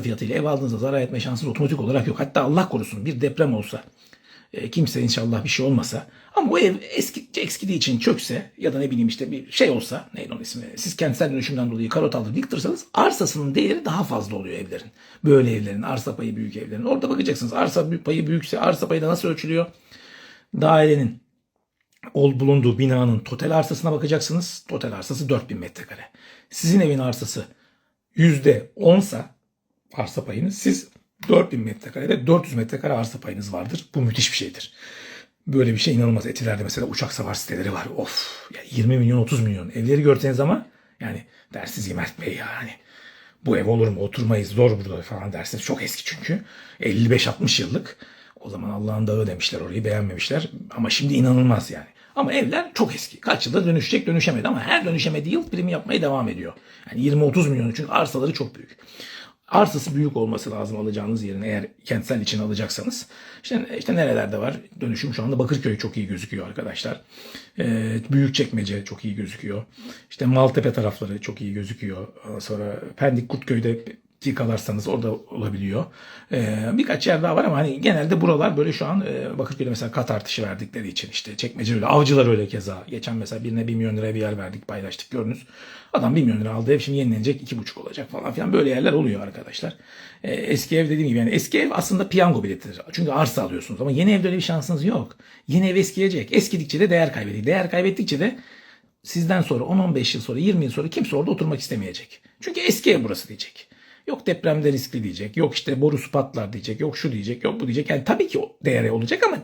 fiyatıyla ev aldığınızda zarar etme şansınız otomatik olarak yok. Hatta Allah korusun bir deprem olsa e, kimse inşallah bir şey olmasa ama bu ev eski, eskidiği için çökse ya da ne bileyim işte bir şey olsa neydi onun ismi siz kentsel dönüşümden dolayı karot alır yıktırsanız arsasının değeri daha fazla oluyor evlerin. Böyle evlerin arsa payı büyük evlerin. Orada bakacaksınız arsa payı büyükse arsa payı da nasıl ölçülüyor? Dairenin ol bulunduğu binanın total arsasına bakacaksınız. Total arsası 4000 metrekare. Sizin evin arsası %10'sa arsa payınız siz 4000 metrekarede 400 metrekare arsa payınız vardır. Bu müthiş bir şeydir. Böyle bir şey inanılmaz. Etilerde mesela uçak savar siteleri var. Of. Ya 20 milyon 30 milyon. Evleri görseniz ama yani dersiniz ki Mert Bey yani bu ev olur mu oturmayız zor burada falan dersiniz. Çok eski çünkü. 55-60 yıllık. O zaman Allah'ın dağı demişler orayı beğenmemişler. Ama şimdi inanılmaz yani. Ama evler çok eski. Kaç yılda dönüşecek dönüşemedi ama her dönüşemediği yıl primi yapmaya devam ediyor. Yani 20-30 milyon çünkü arsaları çok büyük. Arsası büyük olması lazım alacağınız yerin eğer kentsel için alacaksanız. İşte, işte nerelerde var? Dönüşüm şu anda Bakırköy çok iyi gözüküyor arkadaşlar. Ee, Büyükçekmece çok iyi gözüküyor. İşte Maltepe tarafları çok iyi gözüküyor. Sonra Pendik Kurtköy'de kalarsanız orada olabiliyor. Ee, birkaç yer daha var ama hani genelde buralar böyle şu an e, Bakırköy'de mesela kat artışı verdikleri için işte çekmece öyle avcılar öyle keza. Geçen mesela birine 1 milyon liraya bir yer verdik paylaştık gördünüz. Adam 1 milyon lira aldı ev şimdi yenilenecek 2,5 olacak falan filan böyle yerler oluyor arkadaşlar. Ee, eski ev dediğim gibi yani eski ev aslında piyango biletidir. Çünkü arsa alıyorsunuz ama yeni evde öyle bir şansınız yok. Yeni ev eskiyecek. Eskidikçe de değer kaybedecek. Değer kaybettikçe de sizden sonra 10-15 yıl sonra 20 yıl sonra kimse orada oturmak istemeyecek. Çünkü eski ev burası diyecek. Yok depremde riskli diyecek. Yok işte borusu patlar diyecek. Yok şu diyecek. Yok bu diyecek. Yani tabii ki o değeri olacak ama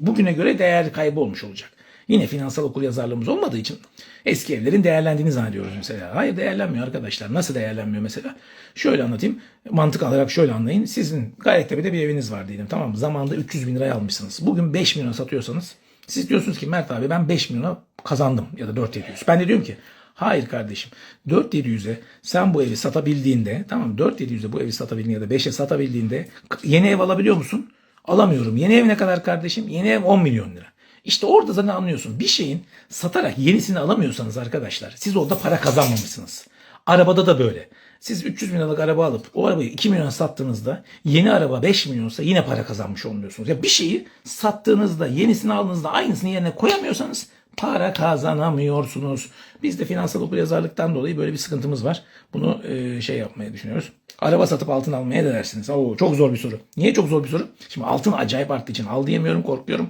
bugüne göre değer kaybı olmuş olacak. Yine finansal okuryazarlığımız olmadığı için eski evlerin değerlendiğini zannediyoruz mesela. Hayır değerlenmiyor arkadaşlar. Nasıl değerlenmiyor mesela? Şöyle anlatayım. Mantık alarak şöyle anlayın. Sizin Gayrettepe'de bir eviniz var diyelim. Tamam? Zamanında 300 bin liraya almışsınız. Bugün 5 milyona satıyorsanız siz diyorsunuz ki Mert abi ben 5 milyona kazandım ya da 4700. Ben de diyorum ki Hayır kardeşim. 4700'e sen bu evi satabildiğinde tamam 4700'e bu evi satabildiğinde ya da 5'e satabildiğinde yeni ev alabiliyor musun? Alamıyorum. Yeni ev ne kadar kardeşim? Yeni ev 10 milyon lira. İşte orada zaten anlıyorsun. Bir şeyin satarak yenisini alamıyorsanız arkadaşlar siz orada para kazanmamışsınız. Arabada da böyle. Siz 300 bin liralık araba alıp o arabayı 2 milyon sattığınızda yeni araba 5 milyonsa yine para kazanmış olmuyorsunuz. Ya bir şeyi sattığınızda yenisini aldığınızda aynısını yerine koyamıyorsanız para kazanamıyorsunuz. Biz de finansal okuryazarlıktan dolayı böyle bir sıkıntımız var. Bunu e, şey yapmaya düşünüyoruz. Araba satıp altın almaya da dersiniz. Oo, çok zor bir soru. Niye çok zor bir soru? Şimdi altın acayip arttığı için al diyemiyorum korkuyorum.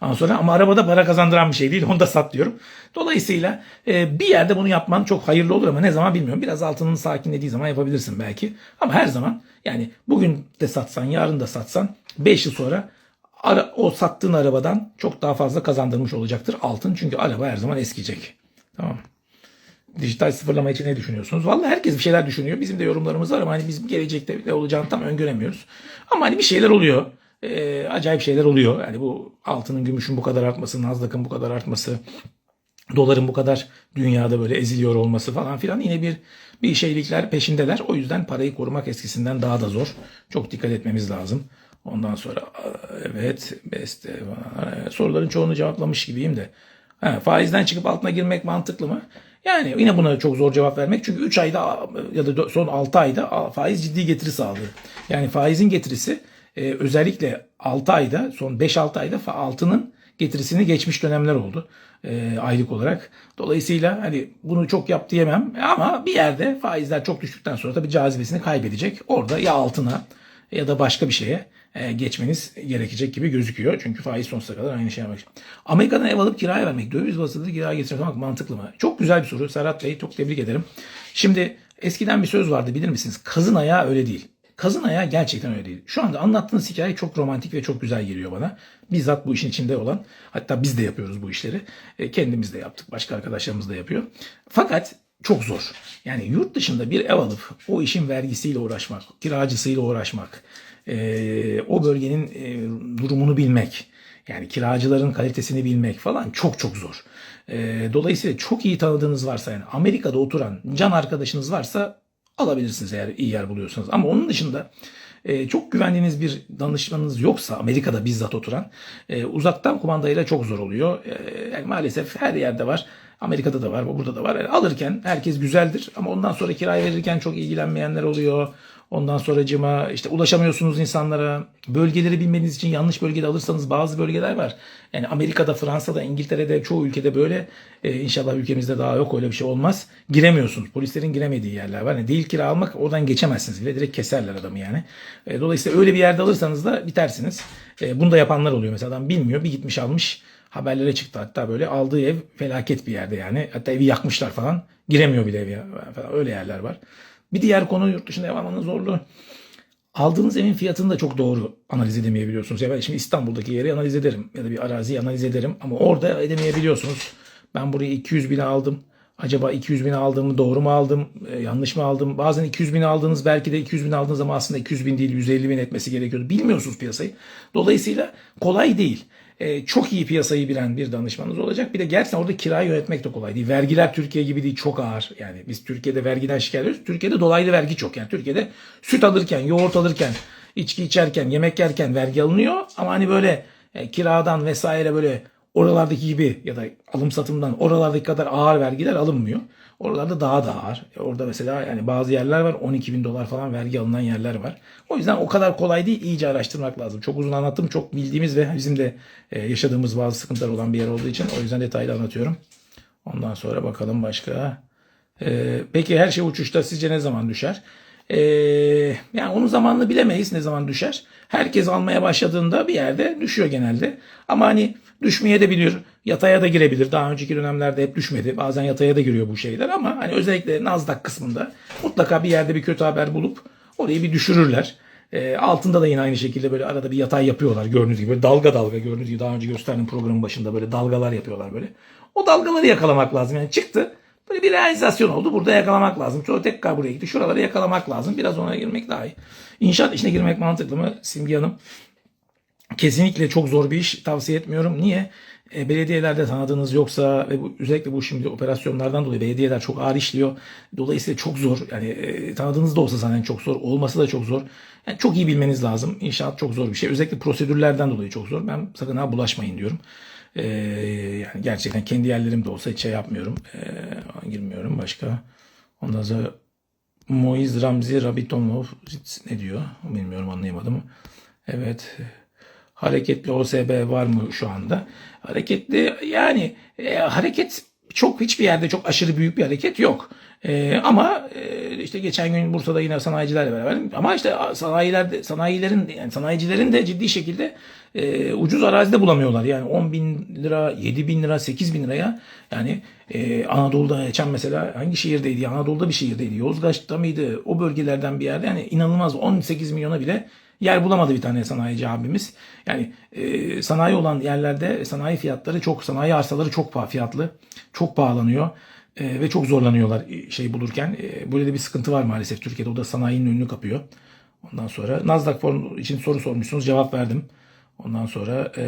Ondan sonra ama arabada para kazandıran bir şey değil. Onu da sat diyorum. Dolayısıyla e, bir yerde bunu yapman çok hayırlı olur ama ne zaman bilmiyorum. Biraz altının sakinlediği zaman yapabilirsin belki. Ama her zaman yani bugün de satsan yarın da satsan 5 yıl sonra ara, o sattığın arabadan çok daha fazla kazandırmış olacaktır altın. Çünkü araba her zaman eskiyecek. Tamam Dijital sıfırlama için ne düşünüyorsunuz? Vallahi herkes bir şeyler düşünüyor. Bizim de yorumlarımız var ama hani bizim gelecekte ne olacağını tam öngöremiyoruz. Ama hani bir şeyler oluyor. Ee, acayip şeyler oluyor. Yani bu altının, gümüşün bu kadar artması, Nasdaq'ın bu kadar artması, doların bu kadar dünyada böyle eziliyor olması falan filan yine bir bir şeylikler peşindeler. O yüzden parayı korumak eskisinden daha da zor. Çok dikkat etmemiz lazım. Ondan sonra evet beste soruların çoğunu cevaplamış gibiyim de. Ha, faizden çıkıp altına girmek mantıklı mı? Yani yine buna çok zor cevap vermek. Çünkü 3 ayda ya da son 6 ayda faiz ciddi getiri sağlıyor. Yani faizin getirisi e, özellikle 6 ayda son 5-6 ayda altının getirisini geçmiş dönemler oldu e, aylık olarak. Dolayısıyla hani bunu çok yap diyemem ama bir yerde faizler çok düştükten sonra tabii cazibesini kaybedecek. Orada ya altına ya da başka bir şeye e, geçmeniz gerekecek gibi gözüküyor. Çünkü faiz sonsuza kadar aynı şey yapmak. Amerika'dan ev alıp kiraya vermek, döviz basılı kiraya getirmek mantıklı mı? Çok güzel bir soru. Serhat Bey çok tebrik ederim. Şimdi eskiden bir söz vardı bilir misiniz? Kazın ayağı öyle değil. Kazın ayağı gerçekten öyle değil. Şu anda anlattığınız hikaye çok romantik ve çok güzel geliyor bana. Bizzat bu işin içinde olan, hatta biz de yapıyoruz bu işleri. E, kendimiz de yaptık, başka arkadaşlarımız da yapıyor. Fakat çok zor. Yani yurt dışında bir ev alıp o işin vergisiyle uğraşmak, kiracısıyla uğraşmak, e, o bölgenin e, durumunu bilmek, yani kiracıların kalitesini bilmek falan çok çok zor. E, dolayısıyla çok iyi tanıdığınız varsa yani Amerika'da oturan can arkadaşınız varsa alabilirsiniz eğer iyi yer buluyorsanız. Ama onun dışında e, çok güvendiğiniz bir danışmanınız yoksa Amerika'da bizzat oturan e, uzaktan kumandayla çok zor oluyor. E, maalesef her yerde var. Amerika'da da var, burada da var. Yani alırken herkes güzeldir ama ondan sonra kiraya verirken çok ilgilenmeyenler oluyor. Ondan sonracıma işte ulaşamıyorsunuz insanlara. Bölgeleri bilmeniz için yanlış bölgede alırsanız bazı bölgeler var. Yani Amerika'da, Fransa'da, İngiltere'de çoğu ülkede böyle. Ee, inşallah ülkemizde daha yok öyle bir şey olmaz. Giremiyorsunuz. Polislerin giremediği yerler var. Yani değil kira almak oradan geçemezsiniz bile. Direkt keserler adamı yani. Ee, dolayısıyla öyle bir yerde alırsanız da bitersiniz. Ee, bunu da yapanlar oluyor. Mesela adam bilmiyor. Bir gitmiş almış. Haberlere çıktı hatta böyle aldığı ev felaket bir yerde yani. Hatta evi yakmışlar falan. Giremiyor bile eve falan. Öyle yerler var. Bir diğer konu yurt dışında ev almanın zorluğu. Aldığınız evin fiyatını da çok doğru analiz edemeyebiliyorsunuz. Ya ben şimdi İstanbul'daki yeri analiz ederim ya da bir araziyi analiz ederim ama orada edemeyebiliyorsunuz. Ben burayı 200 bine aldım. Acaba 200 bine aldığımı doğru mu aldım, e, yanlış mı aldım? Bazen 200 bine aldığınız belki de 200 bin aldığınız ama aslında 200 bin değil 150 bin etmesi gerekiyordu. Bilmiyorsunuz piyasayı. Dolayısıyla kolay değil. E, çok iyi piyasayı bilen bir danışmanınız olacak. Bir de gerçekten orada kirayı yönetmek de kolay değil. Vergiler Türkiye gibi değil çok ağır. Yani biz Türkiye'de vergiden şikayet ediyoruz. Türkiye'de dolaylı vergi çok. Yani Türkiye'de süt alırken, yoğurt alırken, içki içerken, yemek yerken vergi alınıyor. Ama hani böyle e, kiradan vesaire böyle oralardaki gibi ya da alım satımdan oralardaki kadar ağır vergiler alınmıyor. Oralarda daha da ağır. E, Orada mesela yani bazı yerler var 12 bin dolar falan vergi alınan yerler var. O yüzden o kadar kolay değil iyice araştırmak lazım. Çok uzun anlattım. Çok bildiğimiz ve bizim de e, yaşadığımız bazı sıkıntılar olan bir yer olduğu için o yüzden detaylı anlatıyorum. Ondan sonra bakalım başka. E, peki her şey uçuşta sizce ne zaman düşer? E, yani onun zamanını bilemeyiz ne zaman düşer. Herkes almaya başladığında bir yerde düşüyor genelde. Ama hani düşmeye de bilir. Yataya da girebilir. Daha önceki dönemlerde hep düşmedi. Bazen yataya da giriyor bu şeyler ama hani özellikle Nasdaq kısmında mutlaka bir yerde bir kötü haber bulup orayı bir düşürürler. E, altında da yine aynı şekilde böyle arada bir yatay yapıyorlar gördüğünüz gibi. Dalga dalga gördüğünüz gibi daha önce gösterdiğim programın başında böyle dalgalar yapıyorlar böyle. O dalgaları yakalamak lazım. Yani çıktı böyle bir realizasyon oldu. Burada yakalamak lazım. Sonra tekrar buraya gitti. Şuraları yakalamak lazım. Biraz ona girmek daha iyi. İnşaat işine girmek mantıklı mı Simge Hanım? Kesinlikle çok zor bir iş tavsiye etmiyorum. Niye? E, belediyelerde tanıdığınız yoksa ve bu, özellikle bu şimdi operasyonlardan dolayı belediyeler çok ağır işliyor. Dolayısıyla çok zor. Yani e, tanıdığınız da olsa zaten çok zor. Olması da çok zor. Yani çok iyi bilmeniz lazım. İnşaat çok zor bir şey. Özellikle prosedürlerden dolayı çok zor. Ben sakın ha bulaşmayın diyorum. E, yani gerçekten kendi yerlerimde olsa hiç şey yapmıyorum. E, girmiyorum başka. Ondan sonra Moiz Ramzi Rabitonov ne diyor? Bilmiyorum anlayamadım. Evet. Hareketli OSB var mı şu anda? Hareketli yani e, hareket çok hiçbir yerde çok aşırı büyük bir hareket yok. E, ama e, işte geçen gün Bursa'da yine sanayicilerle beraber ama işte sanayilerde sanayilerin yani sanayicilerin de ciddi şekilde e, ucuz arazide bulamıyorlar. Yani 10 bin lira, 7 bin lira, 8 bin liraya yani e, Anadolu'da geçen mesela hangi şehirdeydi? Anadolu'da bir şehirdeydi. Yozgat'ta mıydı? O bölgelerden bir yerde yani inanılmaz 18 milyona bile yer bulamadı bir tane sanayici abimiz. Yani e, sanayi olan yerlerde sanayi fiyatları çok, sanayi arsaları çok fiyatlı. Çok pahalanıyor. E, ve çok zorlanıyorlar şey bulurken. E, böyle de bir sıkıntı var maalesef Türkiye'de. O da sanayinin önünü kapıyor. Ondan sonra Nasdaq için soru sormuşsunuz. Cevap verdim. Ondan sonra e,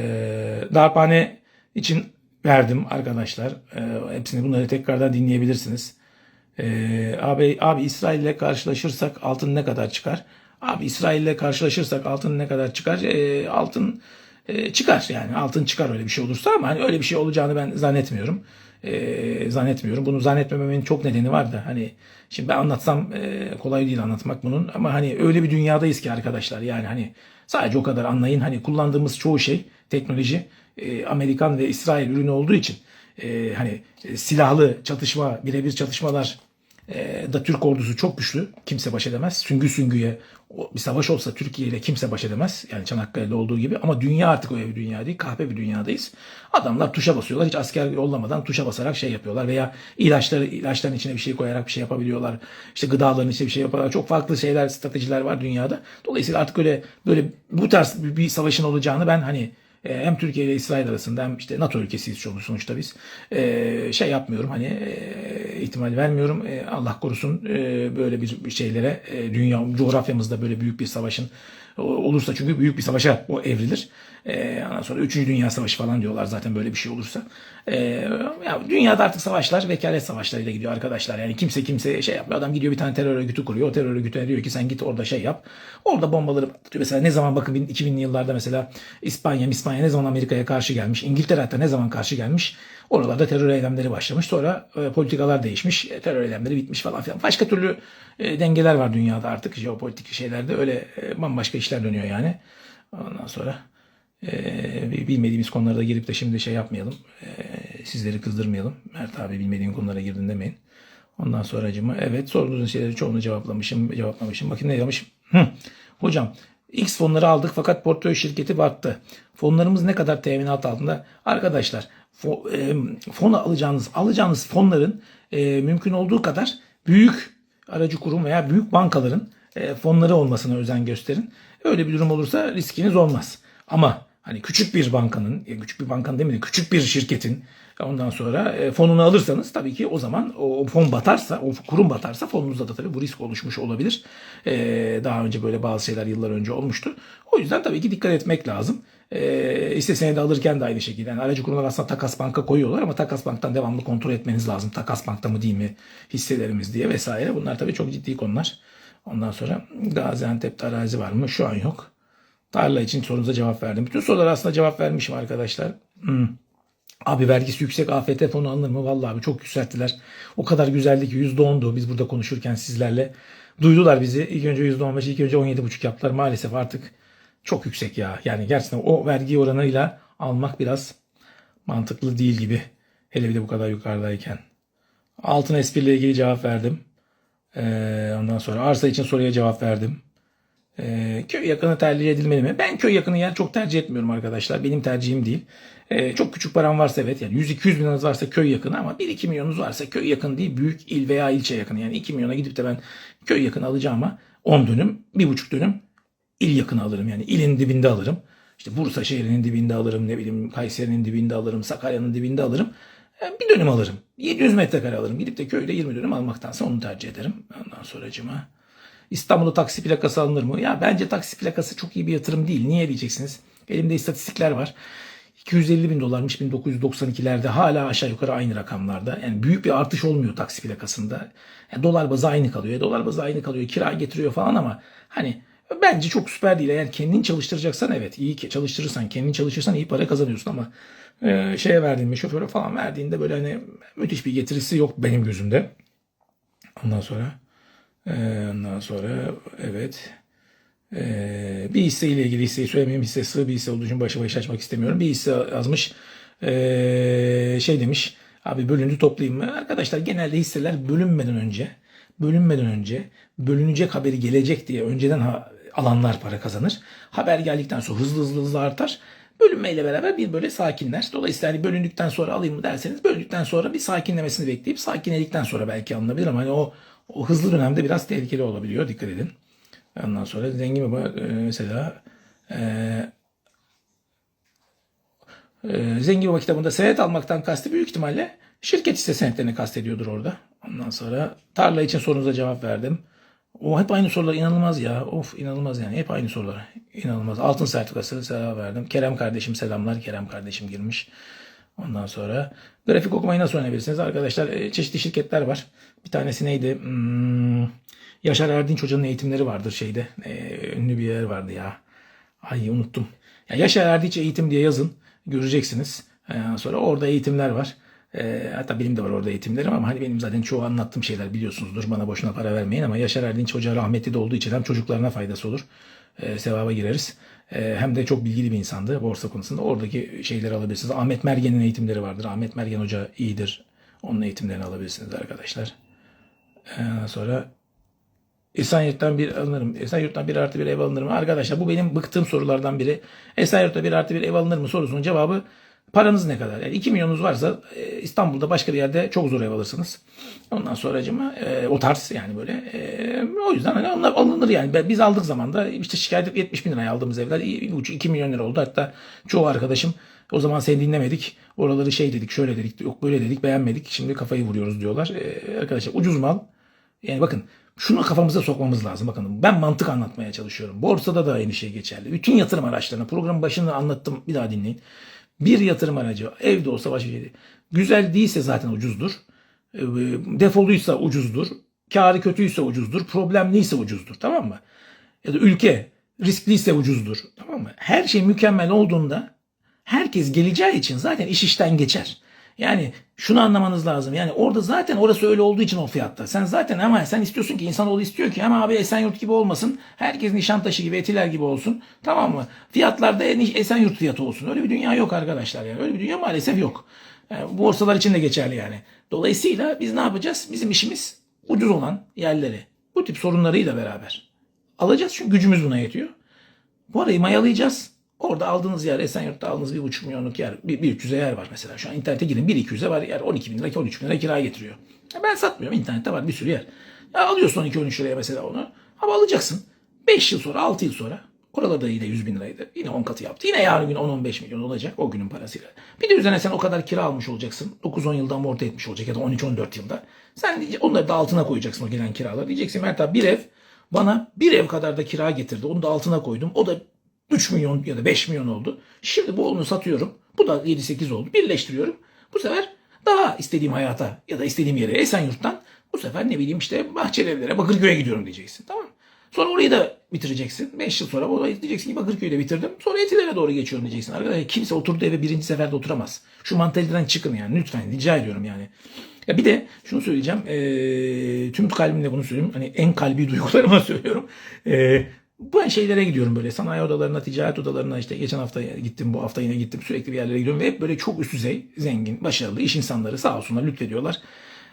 darphane için verdim arkadaşlar. E, hepsini bunları tekrardan dinleyebilirsiniz. E, abi, abi İsrail ile karşılaşırsak altın ne kadar çıkar? Abi İsrail ile karşılaşırsak altın ne kadar çıkar? E, altın e, çıkar yani altın çıkar öyle bir şey olursa ama hani öyle bir şey olacağını ben zannetmiyorum. E, zannetmiyorum. Bunu zannetmememin çok nedeni var da hani şimdi ben anlatsam e, kolay değil anlatmak bunun ama hani öyle bir dünyadayız ki arkadaşlar yani hani sadece o kadar anlayın hani kullandığımız çoğu şey teknoloji e, Amerikan ve İsrail ürünü olduğu için e, hani silahlı çatışma birebir çatışmalar e, da Türk ordusu çok güçlü. Kimse baş edemez. Süngü süngüye bir savaş olsa Türkiye ile kimse baş edemez. Yani Çanakkale'de olduğu gibi. Ama dünya artık öyle bir dünya değil. Kahpe bir dünyadayız. Adamlar tuşa basıyorlar. Hiç asker yollamadan tuşa basarak şey yapıyorlar. Veya ilaçları, ilaçların içine bir şey koyarak bir şey yapabiliyorlar. İşte gıdaların içine bir şey yaparak. Çok farklı şeyler, stratejiler var dünyada. Dolayısıyla artık öyle böyle bu tarz bir savaşın olacağını ben hani e, hem Türkiye ile İsrail arasında hem işte NATO ülkesiyiz sonuçta biz. E, şey yapmıyorum hani e, ihtimal vermiyorum. Allah korusun böyle bir şeylere dünya coğrafyamızda böyle büyük bir savaşın olursa çünkü büyük bir savaşa o evrilir. E, ondan sonra 3. Dünya Savaşı falan diyorlar zaten böyle bir şey olursa. E, ya dünyada artık savaşlar vekalet savaşlarıyla gidiyor arkadaşlar. Yani kimse kimse şey yapmıyor. Adam gidiyor bir tane terör örgütü kuruyor. O terör örgütüne diyor ki sen git orada şey yap. Orada bombaları patlatıyor. Mesela ne zaman bakın 2000'li yıllarda mesela İspanya, İspanya ne zaman Amerika'ya karşı gelmiş. İngiltere hatta ne zaman karşı gelmiş. Oralarda terör eylemleri başlamış. Sonra e, politikalar değişmiş. E, terör eylemleri bitmiş falan filan. Başka türlü e, dengeler var dünyada artık. Jeopolitik şeylerde öyle e, bambaşka işler dönüyor yani. Ondan sonra e, bilmediğimiz konulara da girip de şimdi şey yapmayalım. E, sizleri kızdırmayalım. Mert abi bilmediğin konulara girdin demeyin. Ondan sonra acıma evet sorduğunuz şeyleri çoğunu cevaplamışım. Cevaplamışım. Bakın ne demiş. Hı. Hocam X fonları aldık fakat portföy şirketi battı. Fonlarımız ne kadar teminat altında? Arkadaşlar fo, e, fonu alacağınız alacağınız fonların e, mümkün olduğu kadar büyük aracı kurum veya büyük bankaların e, fonları olmasına özen gösterin. Öyle bir durum olursa riskiniz olmaz. Ama hani küçük bir bankanın, e, küçük bir bankanın demedim, küçük bir şirketin ondan sonra e, fonunu alırsanız tabii ki o zaman o, fon batarsa, o kurum batarsa fonunuzda da tabii bu risk oluşmuş olabilir. E, daha önce böyle bazı şeyler yıllar önce olmuştu. O yüzden tabii ki dikkat etmek lazım. E, hisse senedi alırken de aynı şekilde. Yani aracı kurumlar aslında takas banka koyuyorlar ama takas banktan devamlı kontrol etmeniz lazım. Takas bankta mı değil mi hisselerimiz diye vesaire. Bunlar tabii çok ciddi konular. Ondan sonra Gaziantep'te arazi var mı? Şu an yok. Tarla için sorunuza cevap verdim. Bütün sorulara aslında cevap vermişim arkadaşlar. Hmm. Abi vergisi yüksek AFT fonu alınır mı? Vallahi abi çok yükselttiler. O kadar güzeldi ki %10'du biz burada konuşurken sizlerle. Duydular bizi. İlk önce %15, ilk önce 17,5 yaptılar. Maalesef artık çok yüksek ya. Yani gerçekten o vergi oranıyla almak biraz mantıklı değil gibi. Hele bir de bu kadar yukarıdayken. Altın espriyle ilgili cevap verdim. Ee, ondan sonra arsa için soruya cevap verdim. Ee, köy yakını tercih edilmeli mi? Ben köy yakını yer çok tercih etmiyorum arkadaşlar. Benim tercihim değil. Ee, çok küçük param varsa evet yani 100-200 milyonunuz varsa köy yakını ama 1-2 milyonunuz varsa köy yakın değil büyük il veya ilçe yakını. Yani 2 milyona gidip de ben köy yakını alacağım ama 10 dönüm 1,5 dönüm il yakını alırım. Yani ilin dibinde alırım. İşte Bursa şehrinin dibinde alırım ne bileyim Kayseri'nin dibinde alırım Sakarya'nın dibinde alırım. Yani bir dönüm alırım. 700 metrekare alırım. Gidip de köyde 20 dönüm almaktansa onu tercih ederim. Ondan sonra cıma. İstanbul'da taksi plakası alınır mı? Ya bence taksi plakası çok iyi bir yatırım değil. Niye diyeceksiniz? Elimde istatistikler var. 250 bin dolarmış 1992'lerde hala aşağı yukarı aynı rakamlarda. Yani büyük bir artış olmuyor taksi plakasında. Yani dolar bazı aynı kalıyor. Dolar bazı aynı kalıyor. Kira getiriyor falan ama hani bence çok süper değil. Eğer kendin çalıştıracaksan evet iyi ki çalıştırırsan kendin çalışırsan iyi para kazanıyorsun ama e, şeye verdiğinde şoföre falan verdiğinde böyle hani müthiş bir getirisi yok benim gözümde. Ondan sonra ee, ondan sonra evet ee, bir hisse ile ilgili hisseyi söylemeyeyim. Hisse sığ bir hisse olduğu için başa baş açmak istemiyorum. Bir hisse yazmış ee, şey demiş abi bölündü toplayayım mı? Arkadaşlar genelde hisseler bölünmeden önce bölünmeden önce bölünecek haberi gelecek diye önceden ha, alanlar para kazanır. Haber geldikten sonra hızlı hızlı hızlı artar. Bölünmeyle beraber bir böyle sakinler. Dolayısıyla hani bölündükten sonra alayım mı derseniz bölündükten sonra bir sakinlemesini bekleyip sakinledikten sonra belki alınabilir ama hani o o hızlı dönemde biraz tehlikeli olabiliyor. Dikkat edin. Ondan sonra zengin baba e, mesela e, e, Zengin Baba kitabında senet almaktan kastı büyük ihtimalle şirket hisse senetlerini kastediyordur orada. Ondan sonra tarla için sorunuza cevap verdim. O hep aynı sorular inanılmaz ya. Of inanılmaz yani. Hep aynı sorular. İnanılmaz. Altın sertifikası selam verdim. Kerem kardeşim selamlar. Kerem kardeşim girmiş. Ondan sonra grafik okumayı nasıl öğrenebilirsiniz? Arkadaşlar e, çeşitli şirketler var. Bir tanesi neydi? Hmm, Yaşar Erdinç Hoca'nın eğitimleri vardır şeyde. E, ünlü bir yer vardı ya. Ay unuttum. Ya Yaşar Erdinç eğitim diye yazın. Göreceksiniz. E, sonra orada eğitimler var. E, hatta benim de var orada eğitimlerim ama hani benim zaten çoğu anlattığım şeyler biliyorsunuzdur. Bana boşuna para vermeyin ama Yaşar Erdinç Hoca rahmetli de olduğu için hem çocuklarına faydası olur. E, sevaba gireriz. E, hem de çok bilgili bir insandı borsa konusunda. Oradaki şeyleri alabilirsiniz. Ahmet Mergen'in eğitimleri vardır. Ahmet Mergen Hoca iyidir. Onun eğitimlerini alabilirsiniz arkadaşlar. E, sonra Esenyurt'tan bir alınırım. Esenyurt'tan bir artı bir ev alınır mı? Arkadaşlar bu benim bıktığım sorulardan biri. Esenyurt'ta bir artı bir ev alınır mı sorusunun cevabı paranız ne kadar? Yani 2 milyonunuz varsa e, İstanbul'da başka bir yerde çok zor ev alırsınız. Ondan sonra acıma e, o tarz yani böyle. E, o yüzden hani onlar alınır yani. Biz aldık zamanda işte şikayet 70 bin liraya aldığımız evler 1,5-2 milyon lira oldu. Hatta çoğu arkadaşım o zaman seni dinlemedik. Oraları şey dedik şöyle dedik yok böyle dedik beğenmedik. Şimdi kafayı vuruyoruz diyorlar. E, arkadaşlar ucuz mal. Yani bakın şunu kafamıza sokmamız lazım. Bakın ben mantık anlatmaya çalışıyorum. Borsada da aynı şey geçerli. Bütün yatırım araçlarına programın başında anlattım bir daha dinleyin. Bir yatırım aracı evde olsa başka şey değil. Güzel değilse zaten ucuzdur. E, Defoluysa ucuzdur. Karı kötüyse ucuzdur. Problemliyse ucuzdur. Tamam mı? Ya da ülke riskliyse ucuzdur. Tamam mı? Her şey mükemmel olduğunda herkes geleceği için zaten iş işten geçer. Yani şunu anlamanız lazım. Yani orada zaten orası öyle olduğu için o fiyatta. Sen zaten ama sen istiyorsun ki insanoğlu istiyor ki ama abi Esenyurt gibi olmasın. Herkes Nişantaşı gibi, Etiler gibi olsun. Tamam mı? Fiyatlarda Esenyurt fiyatı olsun. Öyle bir dünya yok arkadaşlar yani. Öyle bir dünya maalesef yok. Yani borsalar için de geçerli yani. Dolayısıyla biz ne yapacağız? Bizim işimiz ucuz olan yerleri bu tip sorunlarıyla beraber alacağız. Çünkü gücümüz buna yetiyor. Bu arayı mayalayacağız. Orada aldığınız yer Esenyurt'ta aldığınız bir buçuk milyonluk yer, bir, bir 300'e yer var mesela. Şu an internete girin 1 200'e var yer 12 bin lira 13 bin lira kira getiriyor. Ben satmıyorum internette var bir sürü yer. Ya alıyorsun 12 13 liraya mesela onu. Ama alacaksın. 5 yıl sonra 6 yıl sonra oralarda yine 100 bin liraydı. Yine 10 katı yaptı. Yine yarın gün 10-15 milyon olacak o günün parasıyla. Bir de üzerine sen o kadar kira almış olacaksın. 9-10 yılda amorti etmiş olacak ya da 13-14 yılda. Sen onları da altına koyacaksın o gelen kiralar. Diyeceksin Mert abi bir ev bana bir ev kadar da kira getirdi. Onu da altına koydum. O da 3 milyon ya da 5 milyon oldu. Şimdi bu onu satıyorum. Bu da 7-8 oldu. Birleştiriyorum. Bu sefer daha istediğim hayata ya da istediğim yere Esenyurt'tan bu sefer ne bileyim işte Bahçelievlere, Bakırköy'e gidiyorum diyeceksin. Tamam? Sonra orayı da bitireceksin. 5 yıl sonra orayı diyeceksin ki Bakırköy'de bitirdim. Sonra Etiler'e doğru geçiyorum diyeceksin. Arkadaşlar kimse oturduğu eve birinci seferde oturamaz. Şu mantaliteden çıkın yani lütfen rica ediyorum yani. Ya bir de şunu söyleyeceğim. E, tüm kalbimle bunu söylüyorum. Hani en kalbi duygularıma söylüyorum. E, ben şeylere gidiyorum böyle sanayi odalarına, ticaret odalarına işte geçen hafta gittim, bu hafta yine gittim. Sürekli bir yerlere gidiyorum ve hep böyle çok üst düzey, zengin, başarılı iş insanları sağ olsunlar lütfediyorlar,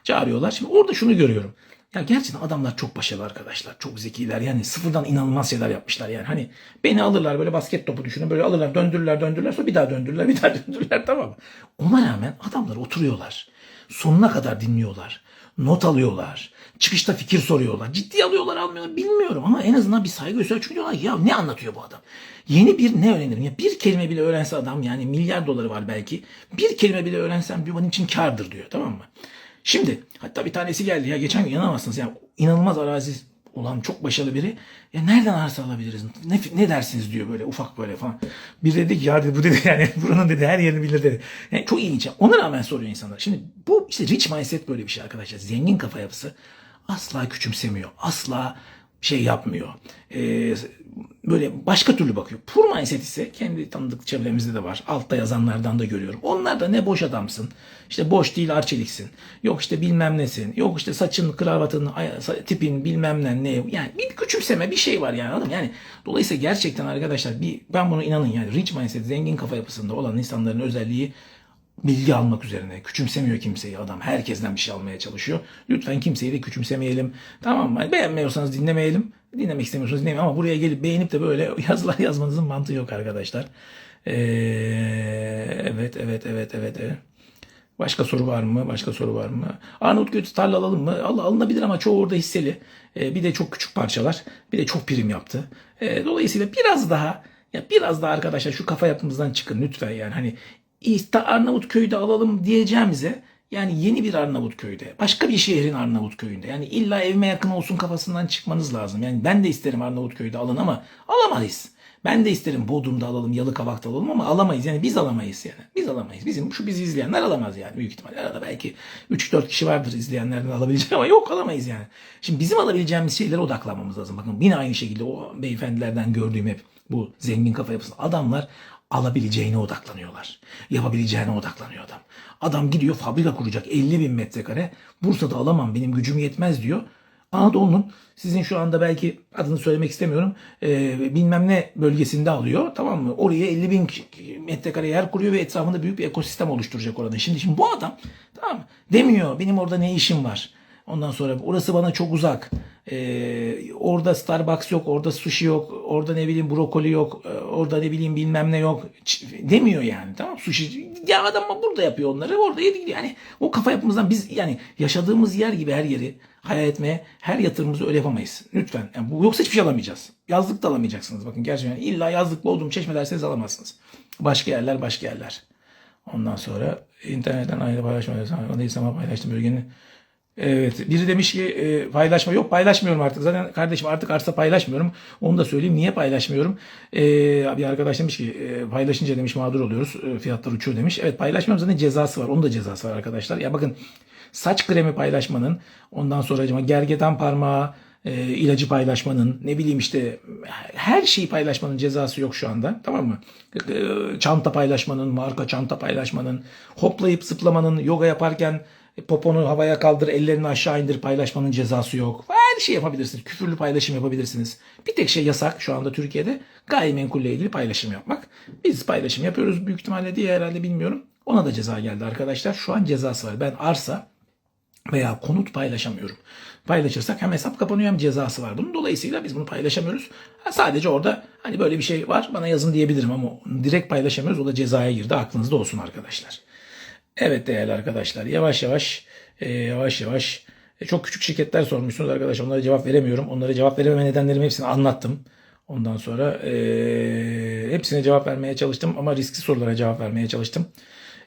çağırıyorlar. Şimdi orada şunu görüyorum. Ya gerçekten adamlar çok başarılı arkadaşlar. Çok zekiler. Yani sıfırdan inanılmaz şeyler yapmışlar yani. Hani beni alırlar böyle basket topu düşünün. Böyle alırlar döndürürler döndürürler sonra bir daha döndürürler bir daha döndürürler tamam mı? Ona rağmen adamlar oturuyorlar. Sonuna kadar dinliyorlar. Not alıyorlar. Çıkışta fikir soruyorlar. Ciddi alıyorlar almıyorlar bilmiyorum ama en azından bir saygı gösteriyor. Çünkü diyorlar ya ne anlatıyor bu adam? Yeni bir ne öğrenirim? Ya bir kelime bile öğrense adam yani milyar doları var belki. Bir kelime bile öğrensem bir benim için kardır diyor tamam mı? Şimdi hatta bir tanesi geldi ya geçen gün inanamazsınız. Yani inanılmaz arazi olan çok başarılı biri. Ya nereden arsa alabiliriz? Ne, ne dersiniz diyor böyle ufak böyle falan. Bir dedi ki ya dedi, bu dedi yani buranın dedi her yerini bilir dedi. Yani çok ilginç. Ona rağmen soruyor insanlar. Şimdi bu işte rich mindset böyle bir şey arkadaşlar. Zengin kafa yapısı asla küçümsemiyor. Asla şey yapmıyor. Ee, böyle başka türlü bakıyor. Poor mindset ise kendi tanıdık çevremizde de var. Altta yazanlardan da görüyorum. Onlar da ne boş adamsın. İşte boş değil arçeliksin. Yok işte bilmem nesin. Yok işte saçın, kravatın, tipin bilmem ne ne. Yani bir küçümseme bir şey var yani anladın? Yani dolayısıyla gerçekten arkadaşlar bir ben bunu inanın yani rich mindset zengin kafa yapısında olan insanların özelliği bilgi almak üzerine. Küçümsemiyor kimseyi adam. Herkesten bir şey almaya çalışıyor. Lütfen kimseyi de küçümsemeyelim. Tamam mı? Beğenmiyorsanız dinlemeyelim. Dinlemek istemiyorsanız dinlemeyin ama buraya gelip beğenip de böyle yazılar yazmanızın mantığı yok arkadaşlar. Ee, evet, evet, evet, evet, evet. Başka soru var mı? Başka soru var mı? Arnavutköy tarla alalım mı? Allah alınabilir ama çoğu orada hisseli. Ee, bir de çok küçük parçalar. Bir de çok prim yaptı. Ee, dolayısıyla biraz daha ya biraz daha arkadaşlar şu kafa yapımızdan çıkın lütfen yani. Hani Arnavutköy'de alalım diyeceğimize yani yeni bir Arnavutköy'de, başka bir şehrin Arnavutköy'ünde. Yani illa evime yakın olsun kafasından çıkmanız lazım. Yani ben de isterim Arnavutköy'de alın ama alamayız. Ben de isterim Bodrum'da alalım, Yalıkavak'ta alalım ama alamayız. Yani biz alamayız yani. Biz alamayız. Bizim şu bizi izleyenler alamaz yani büyük ihtimalle. Arada belki 3-4 kişi vardır izleyenlerden alabilecek ama yok alamayız yani. Şimdi bizim alabileceğimiz şeylere odaklanmamız lazım. Bakın yine aynı şekilde o beyefendilerden gördüğüm hep bu zengin kafa yapısı. Adamlar alabileceğine odaklanıyorlar. Yapabileceğine odaklanıyor adam. Adam gidiyor fabrika kuracak 50 bin metrekare. Bursa'da alamam benim gücüm yetmez diyor. Anadolu'nun sizin şu anda belki adını söylemek istemiyorum e, bilmem ne bölgesinde alıyor tamam mı? Oraya 50 bin metrekare yer kuruyor ve etrafında büyük bir ekosistem oluşturacak orada. Şimdi şimdi bu adam tamam mı? Demiyor benim orada ne işim var. Ondan sonra orası bana çok uzak. Ee, orada Starbucks yok, orada sushi yok, orada ne bileyim brokoli yok, e, orada ne bileyim bilmem ne yok demiyor yani. Tamam sushi ya adam burada yapıyor onları, orada yedik yani. O kafa yapımızdan biz yani yaşadığımız yer gibi her yeri hayal etmeye, her yatırımımızı öyle yapamayız. Lütfen. Yani bu yoksa hiçbir şey alamayacağız. Yazlık da alamayacaksınız. Bakın gerçekten illa yazlık Bodrum Çeşme derseniz alamazsınız. Başka yerler başka yerler. Ondan sonra internetten aynı paylaşma. Değilse ama paylaştım bölgenin Evet. Biri demiş ki e, paylaşma. Yok paylaşmıyorum artık. Zaten kardeşim artık arsa paylaşmıyorum. Onu da söyleyeyim. Niye paylaşmıyorum? E, bir arkadaş demiş ki e, paylaşınca demiş mağdur oluyoruz. E, fiyatlar uçuyor demiş. Evet paylaşmıyorum zaten cezası var. Onun da cezası var arkadaşlar. Ya bakın saç kremi paylaşmanın ondan sonra acaba gergedan parmağı e, ilacı paylaşmanın ne bileyim işte her şeyi paylaşmanın cezası yok şu anda tamam mı? E, çanta paylaşmanın, marka çanta paylaşmanın, hoplayıp zıplamanın, yoga yaparken poponu havaya kaldır, ellerini aşağı indir paylaşmanın cezası yok. Her şey yapabilirsiniz. Küfürlü paylaşım yapabilirsiniz. Bir tek şey yasak şu anda Türkiye'de gayrimenkulle ilgili paylaşım yapmak. Biz paylaşım yapıyoruz büyük ihtimalle diye herhalde bilmiyorum. Ona da ceza geldi arkadaşlar. Şu an cezası var. Ben arsa veya konut paylaşamıyorum. Paylaşırsak hem hesap kapanıyor hem cezası var. Bunun dolayısıyla biz bunu paylaşamıyoruz. Ha, sadece orada hani böyle bir şey var bana yazın diyebilirim ama direkt paylaşamıyoruz. O da cezaya girdi. Aklınızda olsun arkadaşlar. Evet değerli arkadaşlar yavaş yavaş e, yavaş yavaş e, çok küçük şirketler sormuşsunuz arkadaşlar. Onlara cevap veremiyorum. Onlara cevap verememe nedenlerimi hepsini anlattım. Ondan sonra e, hepsine cevap vermeye çalıştım ama riskli sorulara cevap vermeye çalıştım.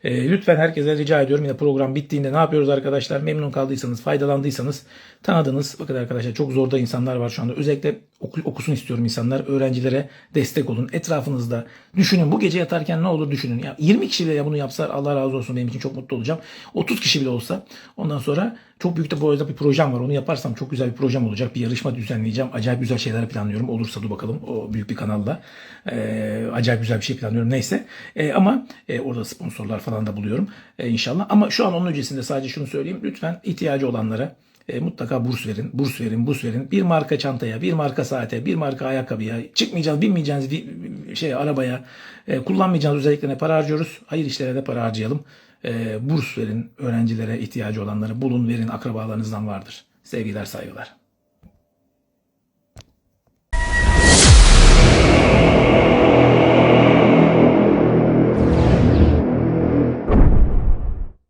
E, lütfen herkese rica ediyorum yine program bittiğinde ne yapıyoruz arkadaşlar? Memnun kaldıysanız, faydalandıysanız, tanıdınız. Bakın arkadaşlar çok zorda insanlar var şu anda. Özellikle oku- okusun istiyorum insanlar. Öğrencilere destek olun. Etrafınızda düşünün. Bu gece yatarken ne olur düşünün. Ya 20 kişi bile bunu yapsa Allah razı olsun benim için çok mutlu olacağım. 30 kişi bile olsa ondan sonra çok büyük de bu arada bir projem var. Onu yaparsam çok güzel bir projem olacak. Bir yarışma düzenleyeceğim. Acayip güzel şeyler planlıyorum. Olursa dur bakalım o büyük bir kanalda. Ee, acayip güzel bir şey planlıyorum. Neyse. Ee, ama e, orada sponsorlar falan da buluyorum. Ee, inşallah. Ama şu an onun öncesinde sadece şunu söyleyeyim. Lütfen ihtiyacı olanlara e, mutlaka burs verin, burs verin, burs verin. Bir marka çantaya, bir marka saate, bir marka ayakkabıya, çıkmayacağız, binmeyeceğiniz bir şey arabaya, e, kullanmayacağınız özelliklerine para harcıyoruz. Hayır işlere de para harcayalım e, burs verin öğrencilere ihtiyacı olanları bulun verin akrabalarınızdan vardır. Sevgiler saygılar.